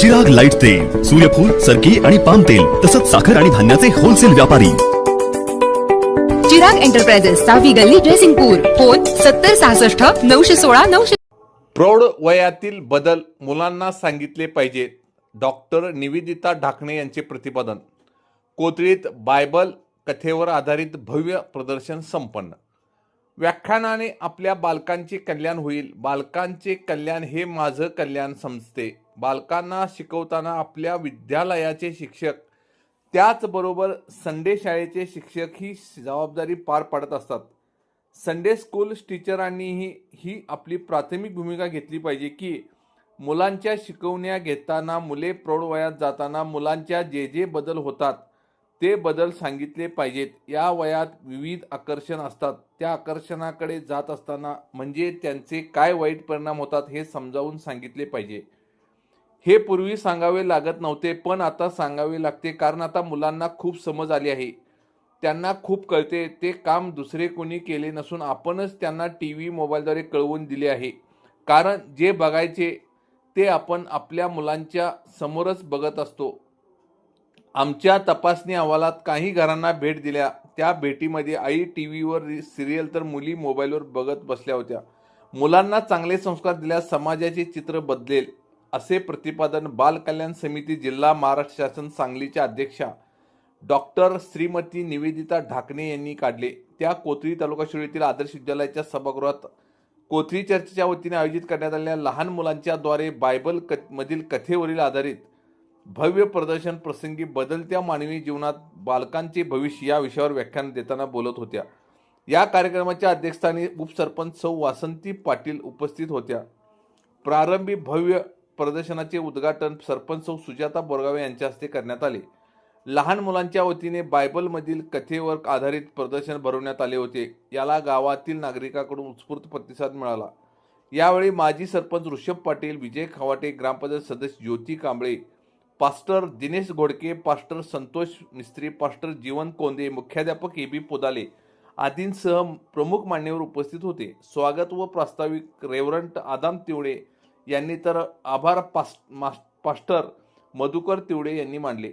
Chirag light तेल सूर्यफूल सरकी आणि पाम तेल तसंच साखर आणि धान्याचे होलसेल व्यापारी. चिराग एंटरप्राइजेस सहावी गल्ली ड्रेसिंगपूर फोन सत्तर सहासष्ट नऊशे सोळा नऊशे प्रौढ वयातील बदल मुलांना सांगितले पाहिजेत डॉक्टर निवेदिता ढाकणे यांचे प्रतिपादन. कोथळीत बायबल कथेवर आधारित भव्य प्रदर्शन संपन्न. व्याख्यानाने आपल्या बालकांचे कल्याण होईल. बालकांचे कल्याण हे माझं कल्याण समजते. बालकांना शिकवताना आपल्या विद्यालयाचे शिक्षक त्याचबरोबर संडे शाळेचे शिक्षक ही जबाबदारी पार पाडत असतात. संडे स्कूल टीचरांनीही ही आपली प्राथमिक भूमिका घेतली पाहिजे की मुलांच्या शिकवण्या घेताना मुले प्रौढ वयात जाताना मुलांच्या जे जे बदल होतात ते बदल सांगितले पाहिजेत. या वयात विविध आकर्षण असतात. त्या आकर्षणाकडे जात असताना म्हणजे त्यांचे काय वाईट परिणाम होतात हे समजावून सांगितले पाहिजे. हे पूर्वी सांगावे लागत नव्हते पण आता सांगावे लागते कारण आता मुलांना खूप समज आली आहे. त्यांना खूप कळते ते काम दुसरे कोणी केले नसून आपणच त्यांना टी व्ही मोबाईलद्वारे कळवून दिले आहे. कारण जे बघायचे ते आपण आपल्या मुलांच्या समोरच बघत असतो. आमच्या तपासणी अहवालात काही घरांना भेट दिल्या. त्या भेटीमध्ये आई टी व्हीवर सिरियल तर मुली मोबाईलवर बघत बसल्या होत्या. मुलांना चांगले संस्कार दिल्यास समाजाचे चित्र बदलेल असे प्रतिपादन बाल कल्याण समिती जिल्हा महाराष्ट्र शासन सांगलीच्या अध्यक्षा डॉक्टर श्रीमती निवेदिता ढाकणे यांनी काढले. त्या कोथळी तालुका शिरोळीतील आदर्श विद्यालयाच्या सभागृहात कोथळी चर्चेच्या वतीने आयोजित करण्यात आलेल्या लहान मुलांच्याद्वारे बायबल क मधील कथेवरील आधारित भव्य प्रदर्शन प्रसंगी बदलत्या मानवी जीवनात बालकांचे भविष्य या विषयावर व्याख्यान देताना बोलत होत्या. या कार्यक्रमाच्या अध्यक्षस्थानी उपसरपंच सौ वासंती पाटील उपस्थित होत्या. प्रारंभी भव्य प्रदर्शनाचे उद्घाटन सरपंच सौ सुजाता बोरगावे यांच्या हस्ते करण्यात आले. लहान मुलांच्या वतीने बायबलमधील कथेवर आधारित प्रदर्शन भरवण्यात आले होते. याला गावातील नागरिकांकडून उत्स्फूर्त प्रतिसाद मिळाला. यावेळी माजी सरपंच ऋषभ पाटील विजय खवाटे ग्रामपंचायत सदस्य Jyoti Kamble pastor Dinesh Ghodke pastor Santosh Mistry pastor Jeevan Konde मुख्याध्यापक ए बी पोदाले आदींसह प्रमुख मान्यवर उपस्थित होते. स्वागत व प्रास्ताविक रेवरंट आदाम तिवडे यांनी तर आभार पास्ट मास्ट पास्टर मधुकर तिवडे यांनी मांडले